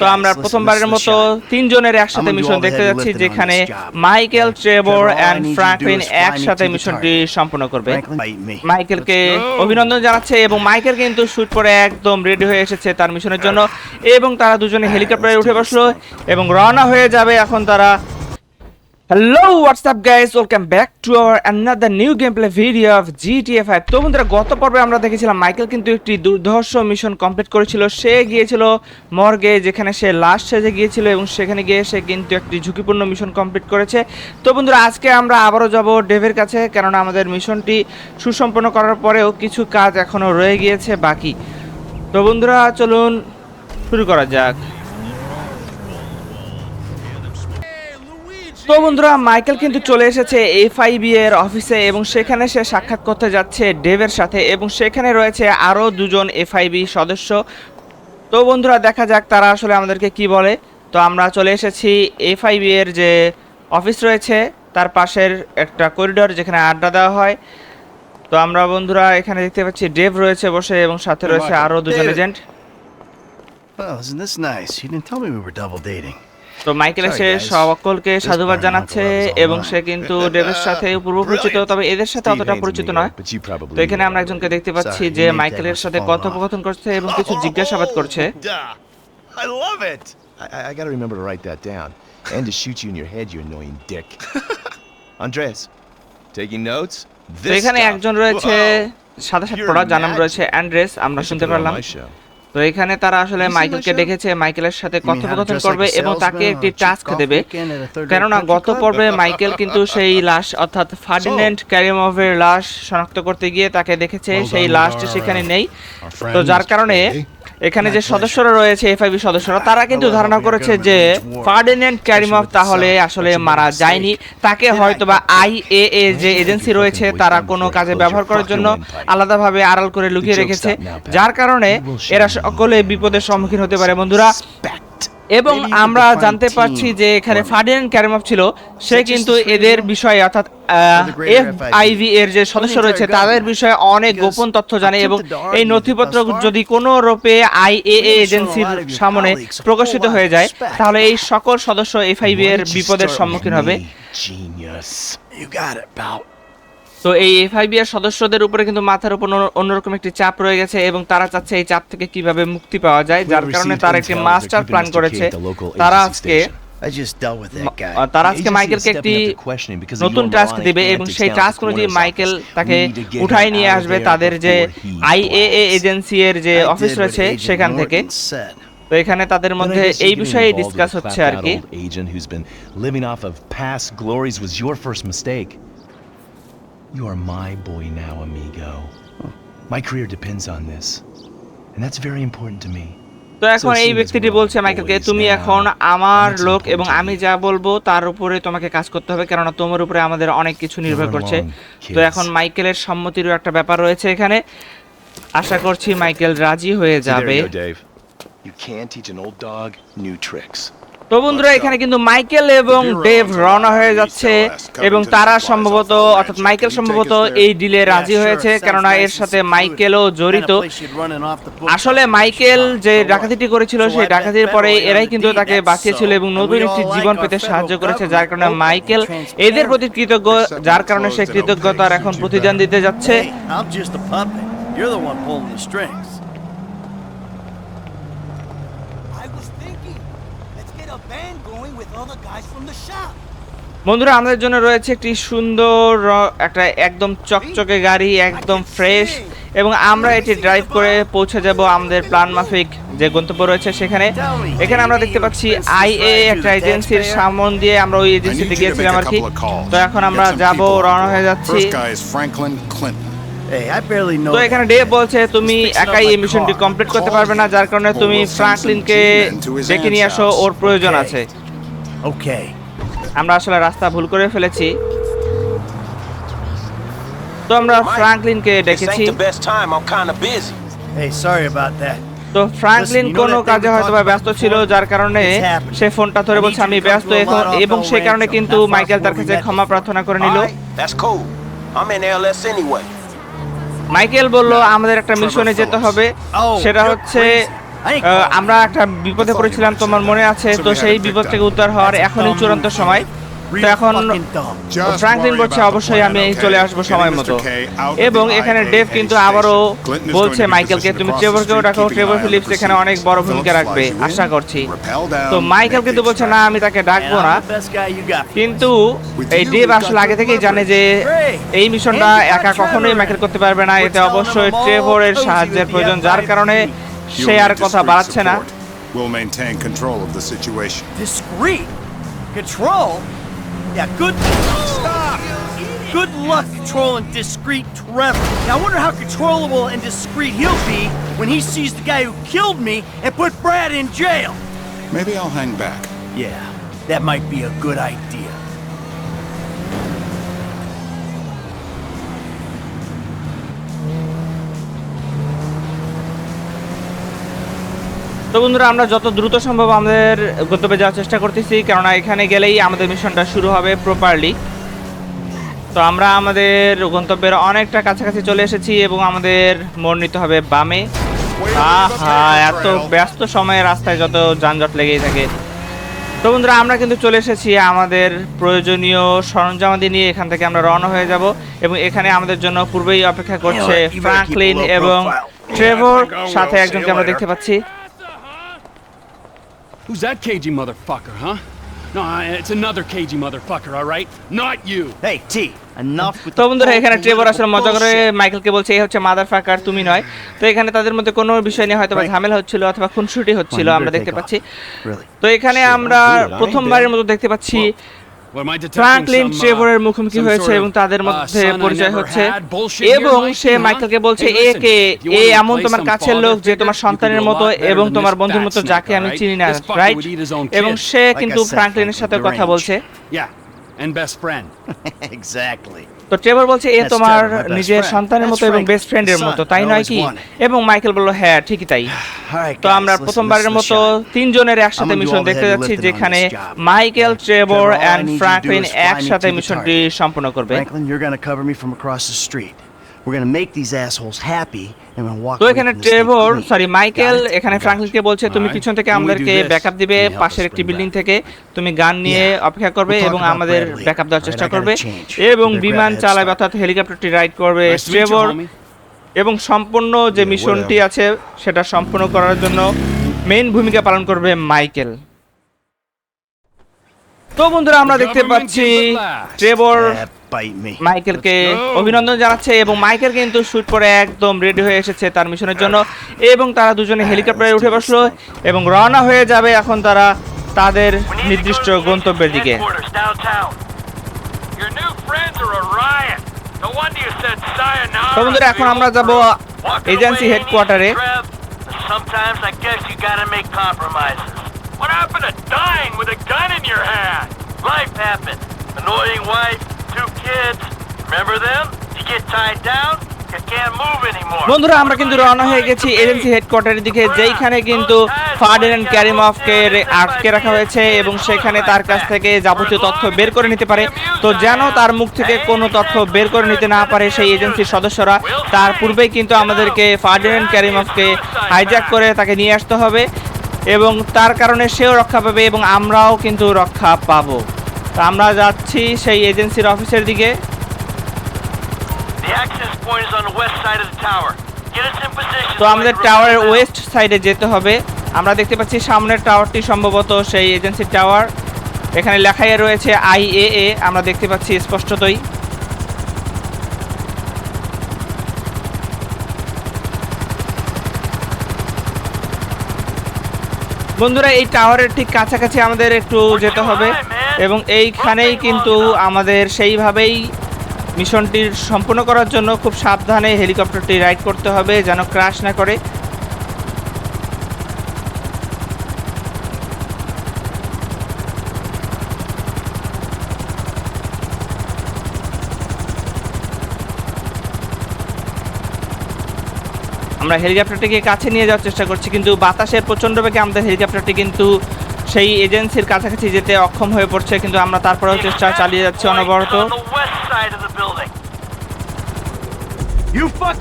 তো আমরা প্রথমবারের মতো তিনজনের একসাথে মিশন দেখতে যাচ্ছি যেখানে মাইকেল ট্রেভর অ্যান্ড ফ্রাঙ্কলিন একসাথে মিশনটি সম্পন্ন সম্পূর্ণ করবে মাইকেলকে অভিনন্দন জানাচ্ছে এবং মাইকেল কিন্তু শুট পরে একদম রেডি হয়ে এসেছে তার মিশনের জন্য এবং তারা দুজনে হেলিকপ্টারে উঠে বসল এবং রওনা হয়ে যাবে। এখন তারা hello what's up guys welcome back to our another new game play video of GTA five তো বন্ধুরা, গত পর্বে আমরা দেখেছিলাম মাইকেল কিন্তু একটি দুর্ধর্ষ মিশন কমপ্লিট করেছিল। সে গিয়েছিল মর্গে, যেখানে সে লাস্ট সেজে গিয়েছিল এবং সেখানে গিয়ে সে কিন্তু একটি ঝুঁকিপূর্ণ মিশন কমপ্লিট করেছে। তো বন্ধুরা, আজকে আমরা আবারও যাব ডেভের কাছে, কেননা আমাদের মিশনটি সুসম্পন্ন করার পরেও কিছু কাজ এখনও রয়ে গিয়েছে বাকি। তো বন্ধুরা, চলুন শুরু করা যাক। তো বন্ধুরা মাইকেল কিন্তু চলে এসেছে এফআইবি এর অফিসে এবং সেখানে সে সাক্ষাৎ করতে যাচ্ছে ডেভের সাথে এবং সেখানে রয়েছে আরও দুজন এফআইবি সদস্য। তো বন্ধুরা দেখা যাক তারা আসলে আমাদেরকে কি বলে। তো আমরা চলে এসেছি এফআইবি এর যে অফিস রয়েছে তার পাশের একটা করিডোর যেখানে আড্ডা দেওয়া হয়। তো আমরা বন্ধুরা এখানে দেখতে পাচ্ছি ডেভ রয়েছে বসে এবং সাথে রয়েছে আরও দুজন agent. Well, isn't this nice? You didn't tell me we were double dating. তো মাইকেল এসে সকলকে সাধুবাদ জানাচ্ছে এবং সে কিন্তু ডেভের সাথে পূর্বপরিচিত তবে এদের সাথে অতটা পরিচিত নয়। তো এখানে আমরা একজনকে দেখতে পাচ্ছি যে মাইকেলের সাথে কথোপকথন করছে এবং কিছু জিজ্ঞাসাবাদ করছে। এখানে একজন রয়েছে সাদা সাথে পড়া রয়েছে অ্যান্ড্রেস আমরা শুনতে পারলাম তো এখানে তারা আসলে মাইকেলকে দেখেছে ডেকেছে মাইকেলের সাথে কথোপকথন করবে এবং তাকে একটি টাস্ক দেবে। কেননা গত পর্বে মাইকেল কিন্তু সেই লাশ অর্থাৎ ফার্ডিনেন্ড ক্যারিমভের লাশ শনাক্ত করতে গিয়ে তাকে দেখেছে সেই লাশটি সেখানে নেই। তো যার কারণে. এখানে যে সদস্যরা রয়েছে এফআইবি সদস্যরা তারা কিন্তু ধারণা করেছে যে ফার্ডিনেন্ট ক্যারিমফ তাহলে আসলে মারা যায়নি। তাকে হয়তোবা I হয়তো বা আইএএ যে এজেন্সি রয়েছে তারা কোনো কাজে ব্যবহার করার জন্য আলাদাভাবে আড়াল করে লুকিয়ে রেখেছে যার কারণে এরা সকলে বিপদের সম্মুখীন হতে পারে। বন্ধুরা এবং আমরা জানতে পারছি যে এখানে ফাডেন ক্যারেমফ ছিল সে কিন্তু এদের বিষয়ে অর্থাৎ এফআইভি এর যে সদস্য রয়েছে তাদের বিষয়ে অনেক গোপন তথ্য জানে এবং এই নথিপত্র যদি কোনো রূপে আইএএ এজেন্সির সামনে প্রকাশিত হয়ে যায় তাহলে এই সকল সদস্য এফআইভি এর বিপদের সম্মুখীন হবে। তো এই এফআইবি এর সদস্যদের উপরে কিন্তু মাথার উপর অন্যরকম একটি চাপ রয়ে গেছে এবং তারা চাচ্ছে এই চাপ থেকে কীভাবে মুক্তি পাওয়া যায় যার কারণে তারা একটি মাস্টার প্ল্যান করেছে। তারা আজকে মাইকেল তাকে উঠাই নিয়ে আসবে তাদের যে আইএএ এজেন্সি এর যে অফিস রয়েছে সেখান থেকে। তো এখানে তাদের মধ্যে এই বিষয়ে ডিসকাস হচ্ছে আর কি। You are my boy now, amigo. My career depends on this. And that's very important to me. তো এখন এই ব্যক্তিটি বলছে মাইকেলকে তুমি এখন আমার লোক এবং আমি যা বলব তার উপরে তোমাকে কাজ করতে হবে কেননা তোমার উপরে আমাদের অনেক কিছু নির্ভর করছে তো এখন মাইকেলের সম্মতিরও একটা ব্যাপার রয়েছে এখানে আশা করছি মাইকেল রাজি হয়ে যাবে you go, Dave. You can teach an old dog new tricks. তো বন্ধুরা এখানে কিন্তু মাইকেল এবং ডেভ রওনা হয়ে যাচ্ছে এবং তারা সম্ভবত অর্থাৎ মাইকেল সম্ভবত এই ডিলে রাজি হয়েছে কেননা এর সাথে মাইকেলও জড়িত। আসলে মাইকেল যে ডাকাতিটি করেছিল সেই ডাকাতির পরে এরাই কিন্তু তাকে বাঁচিয়েছিল এবং নতুন একটি জীবন পেতে সাহায্য করেছে যার কারণে মাইকেল এদের প্রতি কৃতজ্ঞ যার কারণে সে কৃতজ্ঞতার এখন প্রতিদান দিতে যাচ্ছে। বন্ধুরা আমাদের জন্য রয়েছে একটি সুন্দর র- একটা একদম চকচকে গাড়ি একদম ফ্রেশ এবং আমরা এটি ড্রাইভ করে পৌঁছে যাব আমাদের প্ল্যান মাফিক যে গন্তব্য রয়েছে সেখানে এখানে আমরা দেখতে পাচ্ছি আইএ একটা এজেন্সির সামন দিয়ে আমরা ওই এজেন্সিতে গিয়েছিলাম আর কি. তো এখন আমরা যাব রওনা হয়ে যাচ্ছি. তো এখানে ডে বলছে তুমি একাই এই মিশনটি কমপ্লিট করতে পারবে না যার কারণে তুমি ফ্রাঙ্কলিনকে ডেকে নিয়ে আসো ওর প্রয়োজন আছে Okay. আমরা আসলে রাস্তা ভুল করে ফেলেছি। তো আমরা ফ্রাঙ্কলিনকে দেখেছি তো ফ্রাঙ্কলিন কোনো কাজে হয়তো ব্যস্ত ছিল যার কারণে সে ফোনটা ধরে বলছে আমি ব্যস্ত এখন এবং সে কারণে কিন্তু মাইকেল তার কাছে ক্ষমা প্রার্থনা করে নিল। মাইকেল বলল আমাদের একটা মিশনে যেতে হবে। সেটা হচ্ছে আমরা একটা বিপদে পড়েছিলাম তোমার মনে আছে, তো সেই বিপদ থেকে উদ্ধার হওয়ার এখনই চূড়ান্ত সময়। তো এখন ফ্রাঙ্কলিন বলছে, অবশ্যই আমি চলে আসব সময় মতো। এবং এখানে ডেভ কিন্তু আবারও বলছে মাইকেলকে তুমি ট্রেভরকেও রাখো ট্রেভর ফিলিপস এখানে অনেক বড় ভূমিকা রাখবে, আশা করছি। তো মাইকেল কিন্তু বলছে, না, আমি তাকে ডাকবো না। কিন্তু এই ডেভ আসলে আগে থেকেই জানে যে এই মিশনটা একা কখনোই মাইকেল করতে পারবে না। এতে অবশ্যই ট্রেভরের সাহায্যের প্রয়োজন, যার কারণে সে আর কথা বাড়াচ্ছে না We'll maintain control of the situation. Discreet? Control? Yeah, good. Stop! Good luck controlling discreet Trevor. Now, I wonder how controllable and discreet he'll be when he sees the guy who killed me and put Brad in jail. Maybe I'll hang back. Yeah, that might be a good idea. তো বন্ধুরা আমরা যত দ্রুত সম্ভব আমাদের গন্তব্যে যাওয়ার চেষ্টা করতেছি কেননা এখানে গেলেই আমাদের মিশনটা শুরু হবে প্রপারলি তো আমরা আমাদের গন্তব্যের অনেকটা কাছাকাছি চলে এসেছি এবং আমাদের মোড় নিতে হবে বামে। আহা এত ব্যস্ত সময়ে রাস্তায় যত যানজট লেগেই থাকে। তো বন্ধুরা আমরা কিন্তু চলে এসেছি আমাদের প্রয়োজনীয় সরঞ্জামাদি নিয়ে এখান থেকে আমরা রওনা হয়ে যাব এবং এখানে আমাদের জন্য পূর্বেই অপেক্ষা করছে ফ্রাঙ্কলিন এবং ট্রেভর সাথে একজনকে আমরা দেখতে পাচ্ছি। Who's that cagey motherfucker, huh? No, I- it's another cagey motherfucker, all right? Not you. Hey, T, enough with তো বন্ধুরা এখানে ট্রেভর আসলে মজা করে মাইকেলকে বলছে এই হচ্ছে মাদার ফাকার তুমি নয়। তো এখানে তাদের মধ্যে কোনো বিষয় নিয়ে হয়তো ঝামেলা হচ্ছিল অথবা খুনসুটি হচ্ছিল আমরা দেখতে পাচ্ছি। তো এখানে আমরা প্রথমবারের মতো দেখতে পাচ্ছি ফ্রাঙ্কলিন uh, ট্রেভরের মুখোমুখি হয়েছে এবং তাদের uh, মধ্যে পরিচয় হচ্ছে এবং সে? মাইকেলকে বলছে একে you এ এমন তোমার কাছের লোক যে? তোমার সন্তানের মতো এবং তোমার বন্ধুর মতো যাকে আমি? চিনি না রাইট এবং. সে কিন্তু ফ্রাঙ্কলিনের সাথে কথা. বলছে Yeah, and best friend. তো ট্রেভর বলছে এ তোমার নিজের সন্তানের মতো এবং বেস্ট ফ্রেন্ডের মতো তাই নয় কি? এবং মাইকেল বলল হ্যাঁ ঠিকই তাই. তো আমরা প্রথমবারের মতো তিনজনের একসাথে মিশন দেখতে যাচ্ছি যেখানে মাইকেল ট্রেভর অ্যান্ড ফ্রাঙ্কলিন একসাথে মিশনটি সম্পন্ন করবে। We're gonna make these assholes happy and we'll walk তো এখানে ট্রেভর. Sorry Michael? এখানে ফ্রাঙ্কলিনকে বলছে তুমি. পিছন থেকে আমাদেরকে ব্যাকআপ দিবে পাশের একটি বিল্ডিং back? থেকে তুমি গান নিয়ে. অপেক্ষা করবে এবং আমাদের. ব্যাকআপ দেওয়ার চেষ্টা করবে. এবং বিমান চালাবে. অর্থাৎ হেলিকপ্টারটি রাইড করবে ট্রেভর. এবং সম্পূর্ণ যে মিশনটি. আছে সেটা সম্পূর্ণ করার জন্য মেইন ভূমিকা পালন করবে মাইকেল তো বন্ধুরা আমরা দেখতে পাচ্ছি ট্রেভর. মাইকেলকে অভিনন্দন জানাচ্ছে এবং মাইকেল কিন্তু শুট করে একদম রেডি হয়ে এসেছে তার মিশনের জন্য এবং তারা দুজনে হেলিকপ্টারে উঠে বসল এবং রওনা হয়ে যাবে এখন তারা তাদের নির্দিষ্ট গন্তব্যের দিকে. তো বন্ধুরা এখন আমরা যাব এজেন্সি হেডকোয়ার্টারে sometimes I guess you gotta make compromises. With a gun in your hand? Life happened. Annoying wife, two kids. Remember them? You get tied down, you can't move anymore. বন্ধুরা আমরা কিন্তু রওনা হয়ে গেছি এজেন্সি হেডকোয়ার্টারের দিকে যেইখানে কিন্তু ফার্ডিনেন্ড ক্যারিমফকে আটকে রাখা হয়েছে এবং সেখানে তার কাছ থেকে যাবতীয় তথ্য বের করে নিতে পারে তো যেন তার মুখ থেকে কোনো তথ্য বের করে নিতে না পারে সেই এজেন্সির সদস্যরা তার পূর্বেই কিন্তু আমাদেরকে ফার্ডিনেন্ড ক্যারিমফকে হাইজ্যাক করে তাকে নিয়ে আসতে হবে এবং তার কারণে সেও রক্ষা পাবে এবং আমরাও কিন্তু রক্ষা পাব। তো আমরা যাচ্ছি সেই এজেন্সির অফিসের দিকে. তো আমাদের টাওয়ারের ওয়েস্ট সাইডে যেতে হবে। আমরা দেখতে পাচ্ছি সামনের টাওয়ারটি সম্ভবত সেই এজেন্সির টাওয়ার এখানে লেখাই রয়েছে আইএএ আমরা দেখতে পাচ্ছি স্পষ্টতই। বন্ধুরা, এই টাওয়ারের ঠিক কাছাকাছি আমাদের একটু যেতে হবে এবং এইখানেই কিন্তু আমাদের সেইভাবেই মিশনটির সম্পূর্ণ করার জন্য খুব সাবধানে হেলিকপ্টারটি রাইড করতে হবে যেন ক্রাশ না করে। আমরা হেলিকপ্টারটিকে কাছে নিয়ে যাওয়ার চেষ্টা করছি কিন্তু বাতাসের প্রচণ্ড বেগে আমাদের হেলিকপ্টারটি কিন্তু সেই এজেন্সির কাছাকাছি যেতে অক্ষম হয়ে পড়ছে কিন্তু আমরা তারপরেও চেষ্টা চালিয়ে যাচ্ছি অনবরত।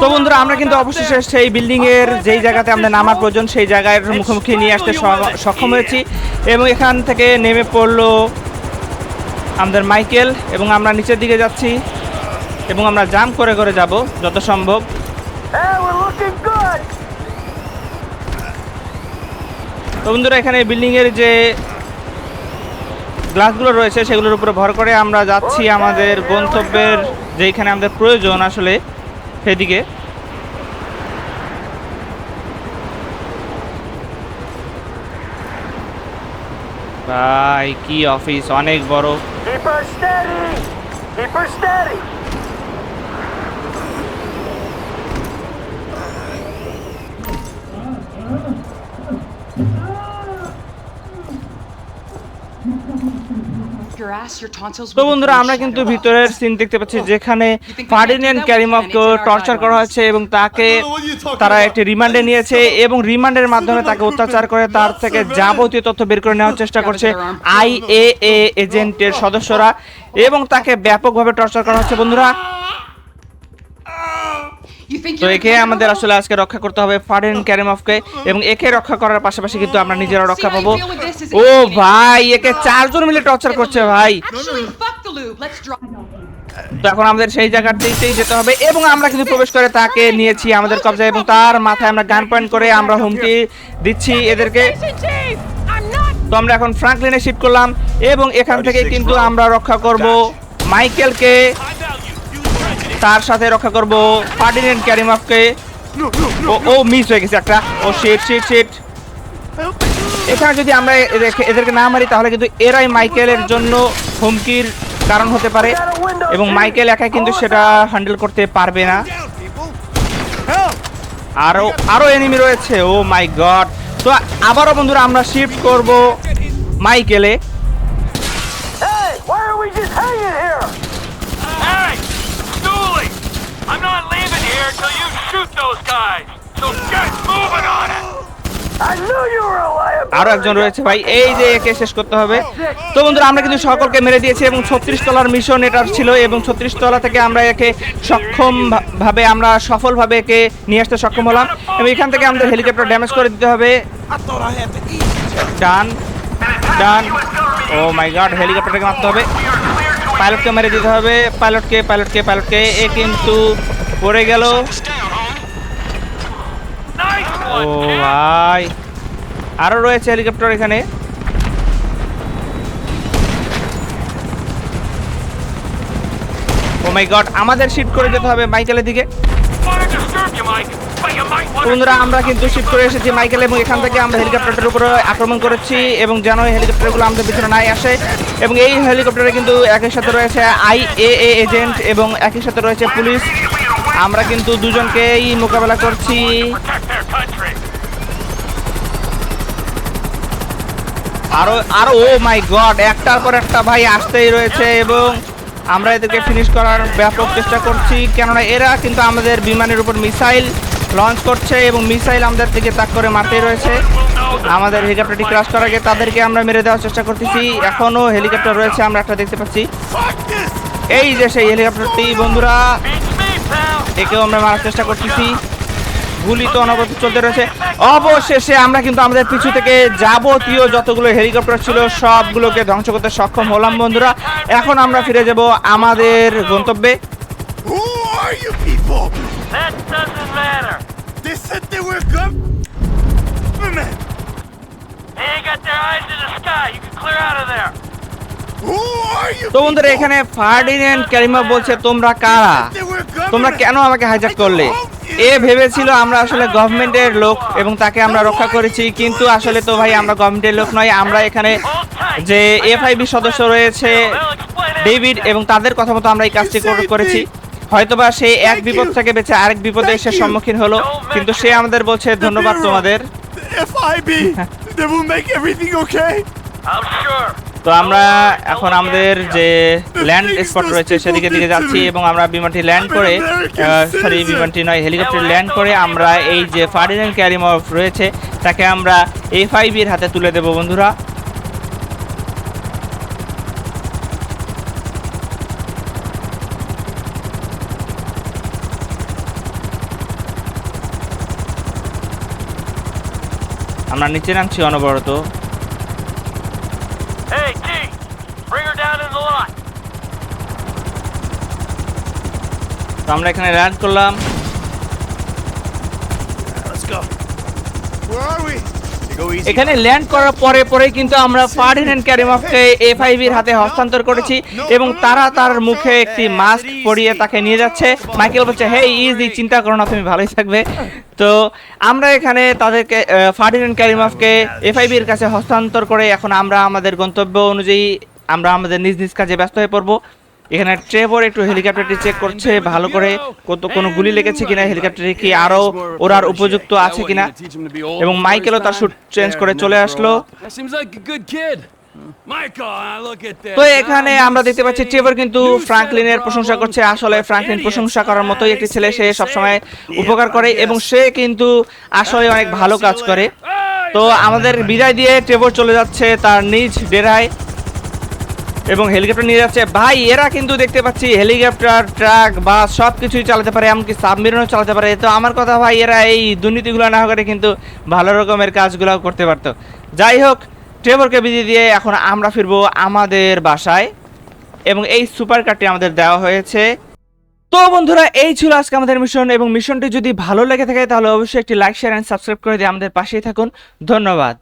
তো বন্ধুরা আমরা কিন্তু অবশেষে সেই বিল্ডিং এর যেই জায়গাতে আমাদের নামার প্রয়োজন সেই জায়গায় মুখোমুখি নিয়ে আসতে সক্ষম হয়েছি এবং এখান থেকে নেমে পড়ল আমাদের মাইকেল এবং আমরা নিচের দিকে যাচ্ছি এবং আমরা জাম্প করে করে যাব যত সম্ভব। তো বন্ধুরা, এখানে বিল্ডিং এর যে গ্লাসগুলো রয়েছে, সেগুলোর উপরে ভর করে আমরা যাচ্ছি আমাদের গন্তব্যের যেখানে আমাদের প্রয়োজন আসলে, সেদিকে। ভাই, কি অফিস, অনেক বড়। তো বন্ধুরা আমরা কিন্তু ভিতরের সিন দেখতে পাচ্ছি যেখানে ফার্ডিনেন্ড ক্যারিমককে টর্চার করা হয়েছে এবং তাকে তারা একটি রিমান্ডে নিয়েছে এবং রিমান্ডের মাধ্যমে তাকে অত্যাচার করে তার থেকে যাবতীয় তথ্য বের করে নেওয়ার চেষ্টা করছে আইএএ এজেন্টের সদস্যরা এবং তাকে ব্যাপকভাবে টর্চার করা হচ্ছে। বন্ধুরা তো একে আমাদের আসলে আজকে রক্ষা করতে হবে ফার্ডিনেন্ড ক্যারিমফকে এবং একে রক্ষা করার পাশাপাশি কিন্তু আমরা নিজেরা রক্ষা পাবো। ও ভাই একে চারজন মিলে টর্চার করছে ভাই. তো এখন আমাদের সেই জায়গাতেই যেতে হবে এবং আমরা কিন্তু প্রবেশ করে তাকে নিয়েছি আমাদের কবজায় এবং তার মাথায় আমরা গান পয়েন্ট করে আমরা হুমকি দিচ্ছি এদেরকে। তো আমরা এখন ফ্রাঙ্কলিনে শিফট করলাম এবং এখান থেকে কিন্তু আমরা রক্ষা করব মাইকেলকে তার সাথে রক্ষা করব। ফার্ডিনেন্ড ক্যারিমফকে ও ও মিস হয়ে গেছে একটা। ও শিট শিট শিট এখানে যদি আমরা এদেরকে- না মারি, তাহলে কিন্তু এরাই মাইকেলের জন্য হুমকির কারণ হতে পারে। এবং মাইকেল একাই কিন্তু সেটা হ্যান্ডেল করতে পারবে না। আরও আরও এনিমি রয়েছে। ও মাই গড তো আবারও বন্ধুরা, আমরা শিফট করব মাইকেলে Hey, why are we just hanging here? Hey, Dooley! I'm not leaving here till you shoot those guys. So get moving on it. I knew you were a liability. আরও একজন রয়েছে ভাই এই যে একে শেষ করতে হবে। তো বন্ধুরা আমরা কিন্তু সকলকে মেরে দিয়েছি এবং ছত্রিশ তলার মিশন এটার ছিল এবং ছত্রিশ তলা থেকে আমরা একে সক্ষম ভাবে আমরা সফলভাবে একে নিয়ে আসতে সক্ষম হলাম। এবং এখান থেকে আমাদের হেলিকপ্টার ড্যামেজ করে দিতে হবে। ডান ডান। ও মাই গড হেলিকপ্টারটাকে মারতে হবে। পাইলটকে মেরে দিতে হবে। পাইলটকে পাইলটকে পাইলটকে এ কিন্তু পড়ে গেল। ও ভাই। আরও রয়েছে হেলিকপ্টার এখানে। ও মাই গড আমাদের শিফট করে যেতে হবে মাইকেলের দিকে। বন্ধুরা আমরা কিন্তু শিফট করে এসেছি মাইকেল এবং এখান থেকে আমরা হেলিকপ্টারের উপরে আক্রমণ করেছি এবং যেন এই হেলিকপ্টারগুলো আমাদের পিছনে নাই আসে। এবং এই হেলিকপ্টারে কিন্তু একই সাথে রয়েছে আই এ এজেন্ট এবং একই সাথে রয়েছে পুলিশ। আমরা কিন্তু দুজনকেই মোকাবেলা করছি। আরও আরও, ও মাই গড, একটার পর একটা ভাই আসতেই রয়েছে এবং আমরা এদেরকে ফিনিশ করার ব্যাপক চেষ্টা করছি। কেননা এরা কিন্তু আমাদের বিমানের উপর মিসাইল লঞ্চ করছে এবং মিসাইল আমাদের দিকে তাক করে মারতেই রয়েছে। আমাদের হেলিকপ্টারটি ক্রাশ করার আগে তাদেরকে আমরা মেরে দেওয়ার চেষ্টা করতেছি। এখনও হেলিকপ্টার রয়েছে, আমরা একটা দেখতে পাচ্ছি। এই যে সেই হেলিকপ্টারটি বন্ধুরা, একেও আমরা মারার চেষ্টা করতেছি। গুলি তো অনবরত চলতে রয়েছে। অবশেষে আমরা কিন্তু আমাদের পিছু থেকে যাবতীয় যতগুলো হেলিকপ্টার ছিল সবগুলোকে ধ্বংস করতে সক্ষম হলাম বন্ধুরা। এখন আমরা ফিরে যাব আমাদের গন্তব্যে। তো বন্ধুরা এখানে ফার্ডিনেন্ড ক্যারিমা বলছে তোমরা কারা? তোমরা কেন আমাকে হাইজ্যাক করলে? এ ভেবেছিল আমরা আসলে গভর্নমেন্টের লোক এবং তাকে আমরা রক্ষা করেছি কিন্তু আসলে তো ভাই আমরা গভর্নমেন্টের লোক নয় আমরা এখানে. যে এফআইবি সদস্য রয়েছে. ডেভিড এবং তাদের কথা মতো আমরা এই কাজটি করেছি হয়তোবা সে এক বিপদ থেকে বেঁচে আরেক বিপদে এসে সম্মুখীন হলো কিন্তু সে আমাদের বলছে ধন্যবাদ তোমাদের FIB. they will make everything okay. I'm sure. তো আমরা এখন আমাদের যে ল্যান্ড স্পট রয়েছে সেদিকে দিকে যাচ্ছি এবং আমরা বিমানটি ল্যান্ড করে সরি বিমানটি নয় হেলিকপ্টার ল্যান্ড করে আমরা এই যে ফার্ডিনান্ড ক্যারিমফ রয়েছে, তাকে আমরা এ ফাইভের হাতে তুলে দেব বন্ধুরা। আমরা নিচে নামছি অনবরত। Hey, T! Bring her down in the lot. তো আমরা এখানে ল্যান্ড করলাম এখানে ল্যান্ড করার পরে পরে কিন্তু আমরা ফার্ডিনেন্ড ক্যারিমফকে এফআইবির হাতে হস্তান্তর করেছি এবং তারা তার মুখে একটি মাস্ক পরিয়ে তাকে নিয়ে যাচ্ছে। মাইকেল বলছে হে ইজি চিন্তা করো না তুমি ভালোই থাকবে। তো আমরা এখানে তাদেরকে ফার্ডিনেন্ড ক্যারিমফকে এফআইবির কাছে হস্তান্তর করে এখন আমরা আমাদের গন্তব্য অনুযায়ী আমরা আমাদের নিজ নিজ কাজে ব্যস্ত হয়ে পড়ব। এখানে ট্রেভর একটু হেলিকপ্টারটি চেক করছে, ভালো করে কত কোনো গুলি লেগেছে কিনা হেলিকপ্টারে কি আরও ওরার উপযুক্ত আছে কিনা। এবং মাইকেলও তার শুট চেঞ্জ করে চলে আসলো. তো এখানে আমরা দেখতে পাচ্ছি ট্রেভর কিন্তু ফ্রাঙ্কলিনের প্রশংসা করছে। আসলে ফ্রাঙ্কলিন প্রশংসা করার মতোই একটি ছেলে, সে সবসময় উপকার করে এবং সে কিন্তু আসলে অনেক ভালো কাজ করে। তো আমাদের বিদায় দিয়ে ট্রেভর চলে যাচ্ছে তার নিজ ডেরায়। এবং হেলিকপ্টার নিয়ে যাচ্ছে। ভাই, এরা কিন্তু দেখতে পাচ্ছি হেলিকপ্টার, ট্রাক, বাস সব কিছুই চালাতে পারে, এমনকি সাবমেরিনও চালাতে পারে। তো আমার কথা ভাই, এরা এই দুর্নীতিগুলো না করে কিন্তু ভালো রকমের কাজগুলো করতে পারতো। যাই হোক, ট্রেভরকে বিদিয়ে দিয়ে এখন আমরা ফিরবো আমাদের বাসায় এবং এই সুপার কারটি আমাদের দেওয়া হয়েছে। তো বন্ধুরা, এই ছিল আজকে আমাদের মিশন এবং মিশনটি যদি ভালো লেগে থাকে তাহলে অবশ্যই একটি লাইক, শেয়ার অ্যান্ড সাবস্ক্রাইব করে দিয়ে আমাদের পাশেই থাকুন। ধন্যবাদ।